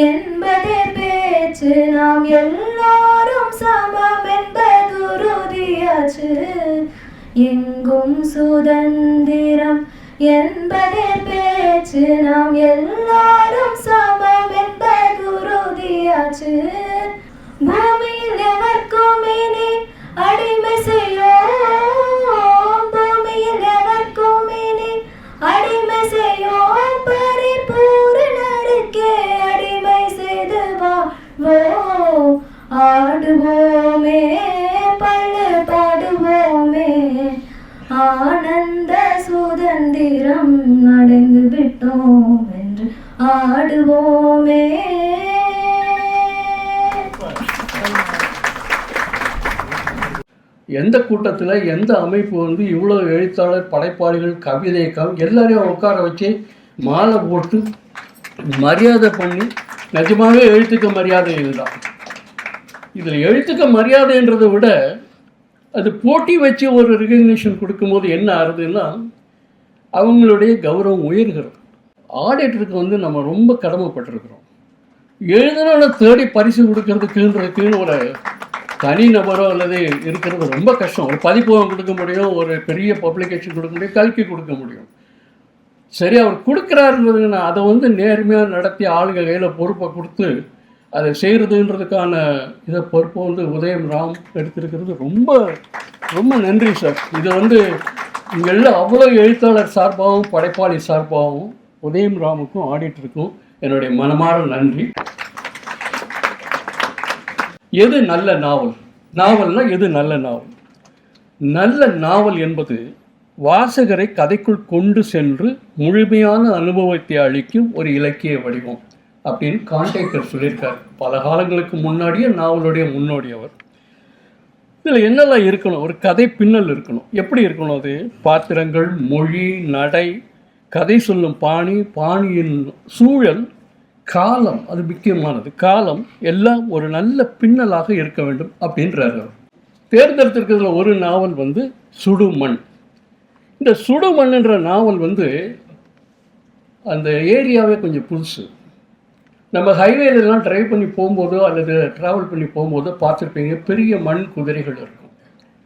என்பதே பேச்சு. நாம் எல்லாரும் சமம் என்பதுருதியாச்சு எங்கும் சுதந்திரம் என்பதே பேச்சு. நாம் எல்லாரும் சமம் என்பதுருதியாச்சு பூமியில் எவர்க்கும் இனி அடிமை செய்யோம் எந்த கூட்டத்தில் எந்த அமைப்பு வந்து இவ்வளோ எழுத்தாளர் படைப்பாளிகள் கவிதை கவி எல்லாரையும் உட்கார வச்சு மாலை போட்டு மரியாதை பண்ணி நிஜமாகவே எழுத்துக்க மரியாதை இதுதான் இதில் எழுத்துக்க மரியாதைன்றதை விட அது போட்டி வச்சு ஒரு ரெகக்னிஷன் கொடுக்கும்போது என்ன ஆகுதுன்னா அவங்களுடைய கௌரவம் உயர்கிறது. ஆடிட்டருக்கு வந்து நம்ம ரொம்ப கடமைப்பட்டிருக்கிறோம். எழுதுனால தேடி பரிசு கொடுக்கறதுக்குன்றதுக்குன்னு ஒரு தனி நபரோ அல்லது இருக்கிறது ரொம்ப கஷ்டம். ஒரு பதிப்பகம் கொடுக்க முடியும் ஒரு பெரிய பப்ளிகேஷன் கொடுக்க முடியும் கல்கி கொடுக்க முடியும். சரி அவர் கொடுக்குறாருங்கிறதுனா அதை வந்து நேர்மையாக நடத்தி ஆளுங்க கையில் பொறுப்பை கொடுத்து அதை செய்கிறதுன்றதுக்கான இதை பொறுப்பை வந்து உதயம் ராம் எடுத்திருக்கிறது. ரொம்ப ரொம்ப நன்றி சார். இதை வந்து இங்கே எல்லாம் அவ்வளோ எழுத்தாளர் சார்பாகவும் படைப்பாளி சார்பாகவும் உதயம் ராமுக்கும் ஆடிட்டுருக்கும் என்னுடைய மனமார நன்றி. எது நல்ல நாவல்? நாவல்னா எது நல்ல நாவல்? நல்ல நாவல் என்பது வாசகரை கதைக்குள் கொண்டு சென்று முழுமையான அனுபவத்தை அளிக்கும் ஒரு இலக்கிய வடிவம் அப்படின்னு காண்டேக்கர் சொல்லியிருக்கார். பல காலங்களுக்கு முன்னாடியே நாவலுடைய முன்னோடி அவர். இதில் என்னெல்லாம் இருக்கணும்? ஒரு கதை பின்னல் இருக்கணும். எப்படி இருக்கணும் அது? பாத்திரங்கள் மொழி நடை கதை சொல்லும் பாணி பாணியின் சூழல் காலம் அது முக்கியமானது. காலம் எல்லாம் ஒரு நல்ல பின்னலாக இருக்க வேண்டும் அப்படின்றார் அவர். தேர்ந்தெடுத்திருக்கிறதுல ஒரு நாவல் வந்து சுடுமண். இந்த சுடுமண்ன்ற நாவல் வந்து அந்த ஏரியாவே கொஞ்சம் புதுசு. நம்ம ஹைவேலெலாம் டிரைவ் பண்ணி போகும்போதோ அல்லது ட்ராவல் பண்ணி போகும்போதோ பார்த்துருப்பீங்க பெரிய மண் குதிரைகள் இருக்கும்.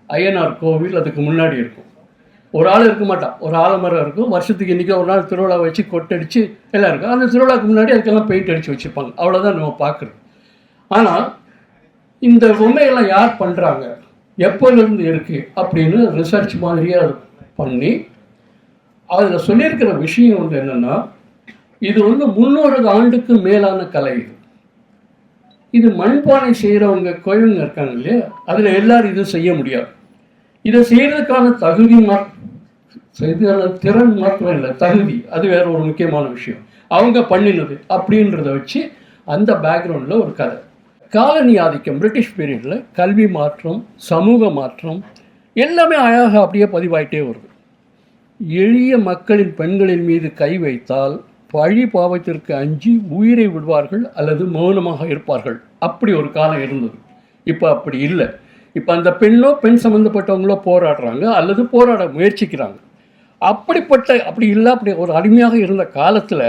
ஐயனார் கோவில் அதுக்கு முன்னாடி இருக்கும். ஒரு ஆள் இருக்க மாட்டான். ஒரு ஆலமரம் இருக்கும். வருஷத்துக்கு இன்றைக்கி ஒரு நாள் திருவிழா வச்சு கொட்டடிச்சு எல்லாம் இருக்கும். அந்த திருவிழாவுக்கு முன்னாடி அதுக்கெல்லாம் பெயிண்ட் அடித்து வச்சுருப்பாங்க அவ்வளோதான் நம்ம பார்க்குறோம் ஆனால் இந்த பொம்மையெல்லாம் யார் பண்ணுறாங்க எப்போலேருந்து இருக்குது அப்படின்னு ரிசர்ச் மாதிரியே பண்ணி அதில் சொல்லியிருக்கிற விஷயம் வந்து என்னென்னா இது வந்து முன்னூறு ஆண்டுக்கு மேலான கலை இது. இது மண்பானை செய்கிறவங்க கோயிலுங்க இருக்காங்க இல்லையா? அதில் எல்லோரும் இது செய்ய முடியாது. இதை செய்கிறதுக்கான தகுதி மா திறன் மாத்திரம் இல்லை தகுதி அது வேற ஒரு முக்கியமான விஷயம். அவங்க பண்ணினது அப்படின்றத வச்சு அந்த பேக்ரவுண்டில் ஒரு கதை. காலனி ஆதிக்கம் பிரிட்டிஷ் பீரியடில் கல்வி மாற்றம் சமூக மாற்றம் எல்லாமே அழகாக அப்படியே பதிவாயிட்டே வருது. எளிய மக்களின் பெண்களின் மீது கை வைத்தால் பழி பாவத்திற்கு அஞ்சி உயிரை விடுவார்கள் அல்லது மௌனமாக இருப்பார்கள். அப்படி ஒரு காலம் இருந்தது. இப்போ அப்படி இல்லை. இப்போ அந்த பெண்ணோ பெண் சம்மந்தப்பட்டவங்களோ போராடுறாங்க அல்லது போராட முயற்சிக்கிறாங்க. அப்படிப்பட்ட அப்படி இல்லை அப்படி ஒரு அடிமையாக இருந்த காலத்தில்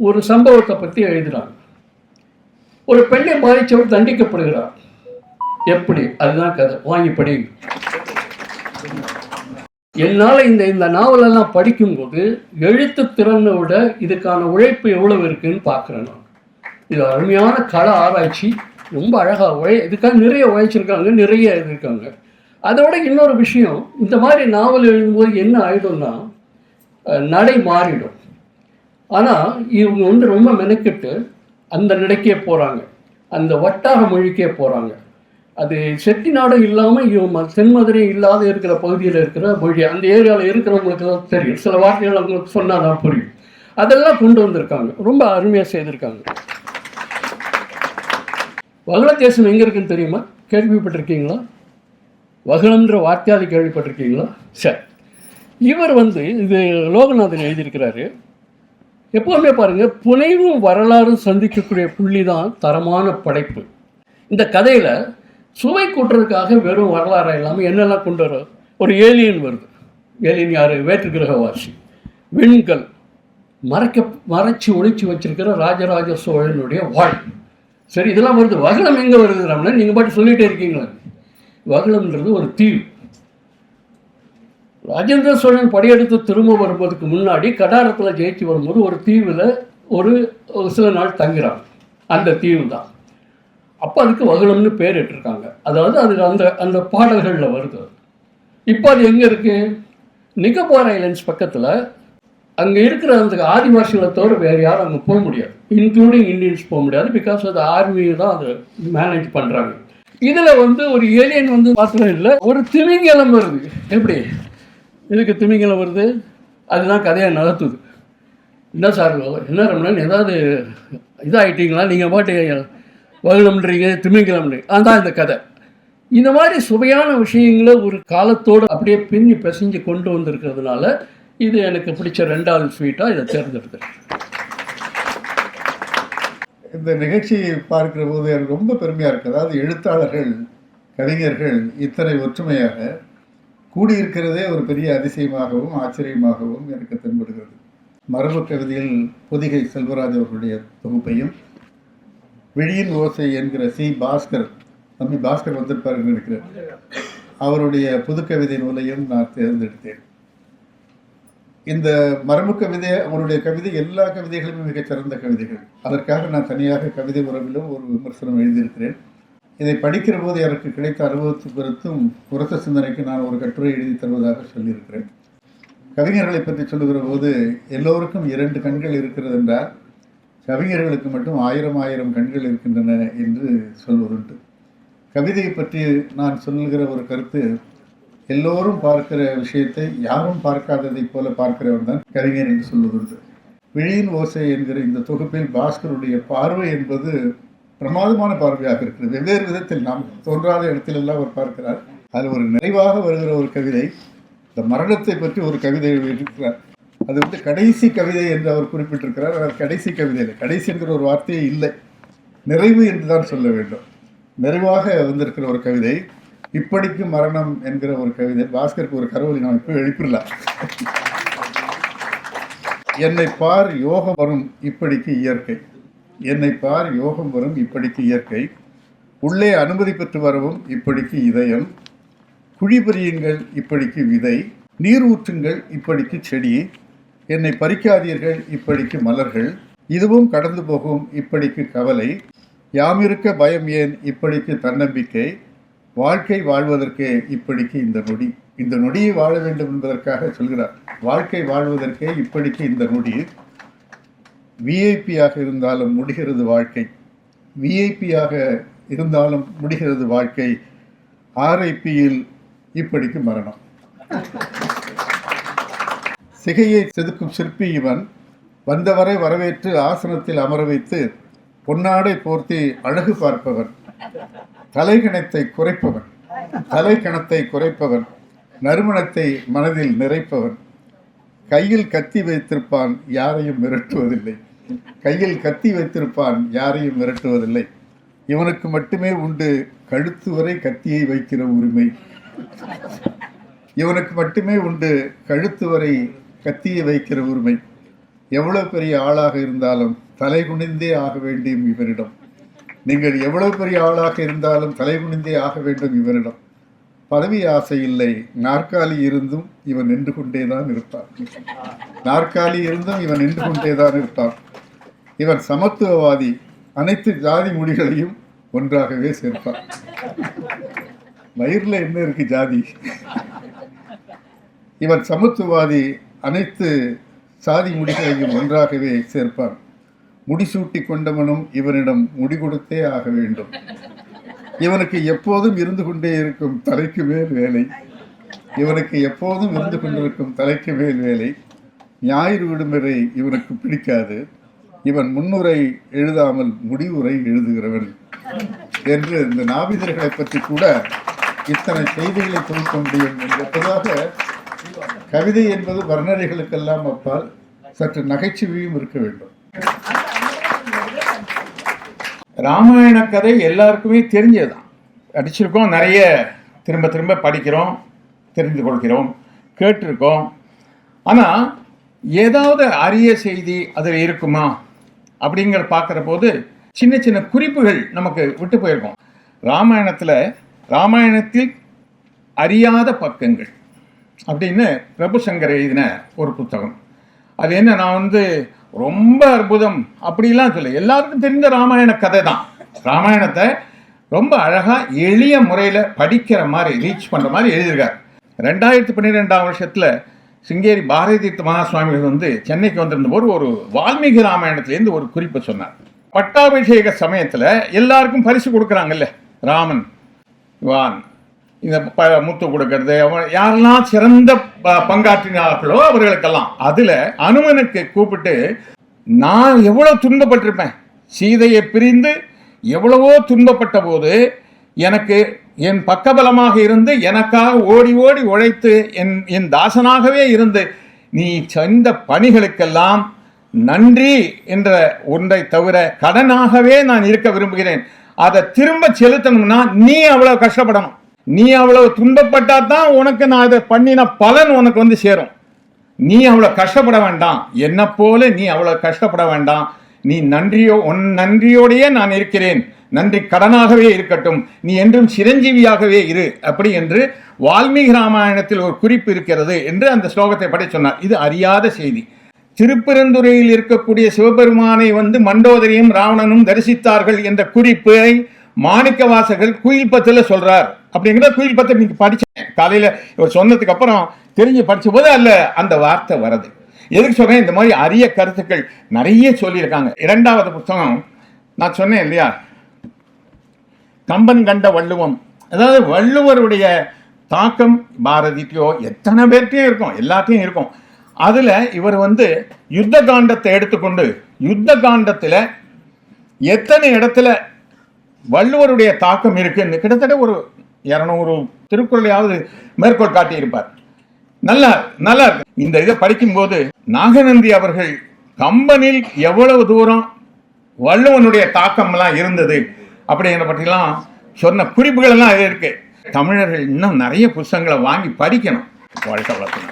ஒரு சம்பவத்தை பற்றி எழுதுகிறாங்க ஒரு பெண்ணை பாதித்தவர் தண்டிக்கப்படுகிறார். எப்படி? அதுதான் கதை. வாங்கி படி. என்னால் இந்த இந்த நாவலெல்லாம் படிக்கும்போது எழுத்து திறனை விட இதுக்கான உழைப்பு எவ்வளவு இருக்குன்னு பார்க்குறேன் நான். இது அருமையான கள ஆராய்ச்சி. ரொம்ப அழகாக உழை இதுக்காக நிறைய உழைச்சிருக்காங்க நிறைய இருக்காங்க அதோட இன்னொரு விஷயம் இந்த மாதிரி நாவல் எழுதும்போது என்ன ஆகிடும்னா நடை மாறிடும். ஆனால் இவங்க வந்து ரொம்ப மெனக்கெட்டு அந்த நடைக்கே போகிறாங்க அந்த வட்டார மொழிக்கே போகிறாங்க அது செட்டிநாடும் இல்லாமல் இவங்க தென்மதுரை இல்லாத இருக்கிற பகுதியில் இருக்கிற மொழி அந்த ஏரியாவில் இருக்கிறவங்களுக்கு தான் தெரியும். சில வார்த்தைகள் அவங்களுக்கு சொன்னால் தான் புரியும். அதெல்லாம் கொண்டு வந்திருக்காங்க. ரொம்ப அருமையாக செய்திருக்காங்க. வங்களதேசம் எங்கே இருக்குன்னு தெரியுமா? கேள்விப்பட்டிருக்கீங்களா? வகனம்ன்ற வார்த்தையாவது கேள்விப்பட்டிருக்கீங்களா? சரி. இவர் வந்து இது லோகநாதன் எழுதியிருக்கிறாரு. எப்போவுமே பாருங்கள் புனைவும் வரலாறும் சந்திக்கக்கூடிய புள்ளி தான் தரமான படைப்பு. இந்த கதையில் சுவை கூட்டுறதுக்காக வெறும் வரலாறாக இல்லாமல் என்னெல்லாம் கொண்டு வரும் ஒரு ஏலியன் வருது. ஏலியன் யார்? வேற்று கிரகவாசி விண்கல். மறைக்க மறைச்சி ஒழிச்சு வச்சிருக்கிற ராஜராஜ சோழனுடைய வாழ். சரி இதெல்லாம் வருது. வகலம் எங்கே வருது ரமணன் நீங்கள் பாட்டு சொல்லிகிட்டே இருக்கீங்களா? வகலம்ன்றது ஒரு தீவு. ராஜேந்திர சோழன் படையெடுத்து திரும்ப வரும்போதுக்கு முன்னாடி கடாரத்தில் ஜெயிச்சு வரும்போது ஒரு தீவில் ஒரு ஒரு சில நாள் தங்குறான். அந்த தீவு தான். அப்போ அதுக்கு வகுளம்னு பேர் இட்டிருக்காங்க. அதாவது அது அந்த அந்த பாடல்களில் வருது. இப்போ அது எங்கே இருக்குது நிகபார் ஐலண்ட்ஸ் பக்கத்தில் அங்கே இருக்கிற அந்த ஆதிவாசிகளை தவிர வேறு யாரும் அங்கே போக முடியாது. இன்க்ளூடிங் இந்தியன்ஸ் போக முடியாது பிகாஸ் அது ஆர்மி தான் அதை மேனேஜ் பண்ணுறாங்க இதில் வந்து ஒரு ஏலியன் வந்து மாத்திரம் இல்லை ஒரு திமிங்கலம் வருது. எப்படி? இதுக்கு திமிங்கலம் வருது? அதுதான் கதையை நகர்த்துது. என்ன சார் என்ன ரமணன் ஏதாவது இதாகிட்டீங்களா நீங்கள் பாட்டு வகுளம்ன்றீங்க திமிங்கலம்ன்றீங்க. அதுதான் இந்த கதை. இந்த மாதிரி சுவையான விஷயங்களை ஒரு காலத்தோடு அப்படியே பின்னி பிசைஞ்சு கொண்டு வந்திருக்கிறதுனால இது எனக்கு பிடிச்ச ரெண்டாவது ஸ்வீட்டாக இதை தேர்ந்தெடுத்தேன் இந்த நிகழ்ச்சியை பார்க்கிற போது எனக்கு ரொம்ப பெருமையாக இருக்குது அதாவது எழுத்தாளர்கள் கவிஞர்கள் இத்தனை ஒற்றுமையாக கூடியிருக்கிறதே ஒரு பெரிய அதிசயமாகவும் ஆச்சரியமாகவும் எனக்கு தென்படுகிறது. மரபு கவிதையில் பொதிகை செல்வராஜ் அவர்களுடைய தொகுப்பையும் விழியின் ஓசை என்கிற சி. பாஸ்கர் தம்பி பாஸ்கர் வந்திருப்பார் நினைக்கிறேன். அவருடைய புதுக்கவிதை நூலையும் நான் தேர்ந்தெடுத்தேன். இந்த மரபு கவிதை அவருடைய கவிதை எல்லா கவிதைகளுமே மிகச் சிறந்த கவிதைகள். அதற்காக நான் தனியாக கவிதை உறவிலும் ஒரு விமர்சனம் எழுதியிருக்கிறேன். இதை படிக்கிற போது எனக்கு கிடைத்த அனுபவத்தை பொறுத்தும் புரத்த சிந்தனைக்கு நான் ஒரு கட்டுரை எழுதி தருவதாக சொல்லியிருக்கிறேன். கவிஞர்களை பற்றி சொல்லுகிற போது எல்லோருக்கும் இரண்டு கண்கள் இருக்கிறது என்றால் கவிஞர்களுக்கு மட்டும் ஆயிரம் ஆயிரம் கண்கள் இருக்கின்றன என்று சொல்வதுண்டு. கவிதையை பற்றி நான் சொல்லுகிற ஒரு கருத்து எல்லோரும் பார்க்கிற விஷயத்தை யாரும் பார்க்காததைப் போல பார்க்கிறவன் தான் கவிஞர் என்று சொல்லுவது விழியின் ஓசை என்கிற இந்த தொகுப்பில் பாஸ்கருடைய பார்வை என்பது பிரமாதமான பார்வையாக இருக்கிறது. வெவ்வேறு விதத்தில் நாம் தோன்றாத இடத்திலெல்லாம் அவர் பார்க்கிறார். அதில் ஒரு நிறைவாக வருகிற ஒரு கவிதை இந்த மரணத்தை பற்றி ஒரு கவிதை எழுதியிருக்கிறார். அது வந்து கடைசி கவிதை என்று அவர் குறிப்பிட்டிருக்கிறார். ஆனால் கடைசி கவிதை இல்லை. கடைசி என்கிற ஒரு வார்த்தையே இல்லை. நிறைவு என்று தான் சொல்ல வேண்டும். நிறைவாக வந்திருக்கிற ஒரு கவிதை. இப்படிக்கு மரணம் என்கிற ஒரு கவிதை பாஸ்கருக்கு ஒரு கரவொலி நான் இப்போ எழுப்பிடலாம் என்னை பார் யோகம் வரும் இப்படிக்கு இயற்கை. என்னை பார் யோகம் வரும் இப்படிக்கு இயற்கை. உள்ளே அனுமதி பெற்று வரவும் இப்படிக்கு இதயம். குழிபறியுங்கள் இப்படிக்கு விதை. நீர் ஊற்றுங்கள் இப்படிக்கு செடி. என்னை பறிக்காதீர்கள் இப்படிக்கு மலர்கள். இதுவும் கடந்து போகும் இப்படிக்கு கவலை. யாமிருக்க பயம் ஏன் இப்படிக்கு தன்னம்பிக்கை? வாழ்க்கை வாழ்வதற்கே இப்படிக்கு இந்த நொடி. இந்த நொடியை வாழ வேண்டும் என்பதற்காக சொல்கிறார். வாழ்க்கை வாழ்வதற்கே இப்படிக்கு இந்த நொடி. விஐபியாக இருந்தாலும் முடிகிறது வாழ்க்கை. விஐபியாக இருந்தாலும் முடிகிறது வாழ்க்கை. ஆர்ஐபியில் இப்படிக்கு மரணம். சிகையை செதுக்கும் சிற்பி இவன் வந்தவரை வரவேற்று ஆசனத்தில் அமர வைத்து பொன்னாடை போர்த்தி அழகு பார்ப்பவன். தலைகணத்தை குறைப்பவன். தலைக்கணத்தை குறைப்பவன். நறுமணத்தை மனதில் நிறைப்பவன். கையில் கத்தி வைத்திருப்பான் யாரையும் மிரட்டுவதில்லை. கையில் கத்தி வைத்திருப்பான் யாரையும் மிரட்டுவதில்லை. இவனுக்கு மட்டுமே உண்டு கழுத்து வரை கத்தியை வைக்கிற உரிமை. இவனுக்கு மட்டுமே உண்டு கழுத்து வரை கத்தியை வைக்கிற உரிமை. எவ்வளவு பெரிய ஆளாக இருந்தாலும் தலை குனிந்தே ஆக வேண்டும் இவரிடம் நீங்கள் எவ்வளவு பெரிய ஆளாக இருந்தாலும் தலைகுனிந்தே ஆக வேண்டும் இவரிடம். பதவி ஆசை இல்லை. நாற்காலி இருந்தும் இவன் நின்று கொண்டே தான் இருப்பான். நாற்காலி இருந்தும் இவன் நின்று கொண்டே தான் இருப்பான். இவன் சமத்துவவாதி. அனைத்து ஜாதி முடிகளையும் ஒன்றாகவே சேர்ப்பான். வயிறில் என்ன இருக்கு ஜாதி? இவன் சமத்துவவாதி. அனைத்து சாதி முடிகளையும் ஒன்றாகவே சேர்ப்பான். முடிசூட்டி கொண்டவனும் இவனிடம் முடி கொடுத்தே ஆக வேண்டும். இவனுக்கு எப்போதும் இருந்து கொண்டே இருக்கும் தலைக்கு மேல் வேலை. இவனுக்கு எப்போதும் இருந்து கொண்டிருக்கும் தலைக்கு மேல் வேலை. ஞாயிறு விடுமுறை இவனுக்கு பிடிக்காது. இவன் முன்னுரை எழுதாமல் முடிவுரை எழுதுகிறவன் என்று இந்த நாவிதர்களை பற்றி கூட இத்தனை செய்திகளை தொகுக்க முடியும் என்பதாக கவிதை என்பது வர்ணனைகளுக்கெல்லாம் அப்பால் சற்று நகைச்சுவையும் இருக்க வேண்டும். ராமாயண கதை எல்லாருக்குமே தெரிஞ்சதுதான். அடிச்சிருக்கோம் நிறைய திரும்ப திரும்ப படிக்கிறோம் தெரிந்து கொள்கிறோம் கேட்டிருக்கோம். ஆனால் ஏதாவது அரிய செய்தி அதில் இருக்குமா? அப்படிங்கிற பார்க்குற போது சின்ன சின்ன குறிப்புகள் நமக்கு விட்டு போயிருக்கோம். ராமாயணத்தில் ராமாயணத்தில் அறியாத பக்கங்கள் அப்படின்னு பிரபுசங்கர் எழுதின ஒரு புத்தகம். அது என்ன நான் வந்து ரொம்ப அற்புதம். அப்படிலாம் சொல்ல எல்லாருக்கும் தெரிந்த ராமாயண கதை தான் ராமாயணத்தை ரொம்ப அழகாக எளிய முறையில் படிக்கிற மாதிரி ரீச் பண்ணுற மாதிரி எழுதியிருக்கார். ரெண்டாயிரத்தி பன்னிரெண்டாம் வருஷத்தில் சிங்கேரி பாரதி தீர்த்த மகாசுவாமிகள் வந்து சென்னைக்கு வந்திருந்த போது ஒரு வால்மீகி ராமாயணத்திலேருந்து ஒரு குறிப்பு சொன்னார். பட்டாபிஷேக சமயத்தில் எல்லாருக்கும் பரிசு கொடுக்குறாங்கல்ல ராமன் வான் இந்த ப முத்து கொடுக்கறது அவன் யாரெல்லாம் சிறந்த ப- பங்காற்றினார்களோ அவர்களுக்கெல்லாம். அதில் அனுமனுக்கு கூப்பிட்டு நான் எவ்வளோ துன்பப்பட்டிருப்பேன். சீதையை பிரிந்து எவ்வளவோ துன்பப்பட்ட போது எனக்கு என் பக்கபலமாக இருந்து எனக்காக ஓடி ஓடி உழைத்து என் என் தாசனாகவே இருந்து நீ சென்ற பணிகளுக்கெல்லாம் நன்றி என்ற ஒன்றை தவிர கடனாகவே நான் இருக்க விரும்புகிறேன். அதை திரும்ப செலுத்தணும்னா நீ அவ்வளோ கஷ்டப்படணும். நீ அவ்வளவு துன்பப்பட்டா தான் உனக்கு நான் இதை பண்ணின பலன் உனக்கு வந்து சேரும். நீ அவ்வளோ கஷ்டப்பட வேண்டாம். என்ன போல நீ அவ்வளோ கஷ்டப்பட வேண்டாம். நீ நன்றியோ உன் நன்றியோடையே நான் இருக்கிறேன். நன்றி கடனாகவே இருக்கட்டும். நீ என்றும் சிரஞ்சீவியாகவே இரு. அப்படி என்று வால்மீகி ராமாயணத்தில் ஒரு குறிப்பு இருக்கிறது என்று அந்த ஸ்லோகத்தை படி சொன்னார். இது அறியாத செய்தி. திருப்பெருந்துறையில் இருக்கக்கூடிய சிவபெருமானை வந்து மண்டோதரியும் ராவணனும் தரிசித்தார்கள் என்ற குறிப்பை மாணிக்க வாசகர் குயில் சொல்றார். அப்படிங்கிற குயில் பற்றி நீங்க படிச்சேன். காலையில இவர் சொன்னதுக்கு அப்புறம் தெரிஞ்சு படிச்ச போது அல்ல அந்த வார்த்தை வருது. எதுக்கு சொன்னேன்? இந்த மாதிரி அரிய கருத்துக்கள் நிறைய சொல்லியிருக்காங்க. இரண்டாவது புத்தகம் நான் சொன்னேன் இல்லையா? கம்பன் கண்ட வள்ளுவம். அதாவது வள்ளுவருடைய தாக்கம் பாரதிக்கோ எத்தனை பேர்கிட்டையும் இருக்கும். எல்லாத்தையும் இருக்கும். அதில் இவர் வந்து யுத்த காண்டத்தை எடுத்துக்கொண்டு யுத்த காண்டத்தில் எத்தனை இடத்துல வள்ளுவருடைய தாக்கம் இருக்குன்னு கிட்டத்தட்ட ஒரு இரநூறு திருக்குறளையாவது மேற்கோள் காட்டியிருப்பார். நல்லா நல்லா இருக்கு. இந்த இதை படிக்கும்போது நாகநந்தி அவர்கள் கம்பனில் எவ்வளவு தூரம் வள்ளுவனுடைய தாக்கம்லாம் இருந்தது அப்படிங்கிற பற்றிலாம் சொன்ன குறிப்புகள் எல்லாம் இது இருக்கு. தமிழர்கள் இன்னும் நிறைய புத்தகங்களை வாங்கி படிக்கணும். வாழ்க்கை வளர்க்கணும்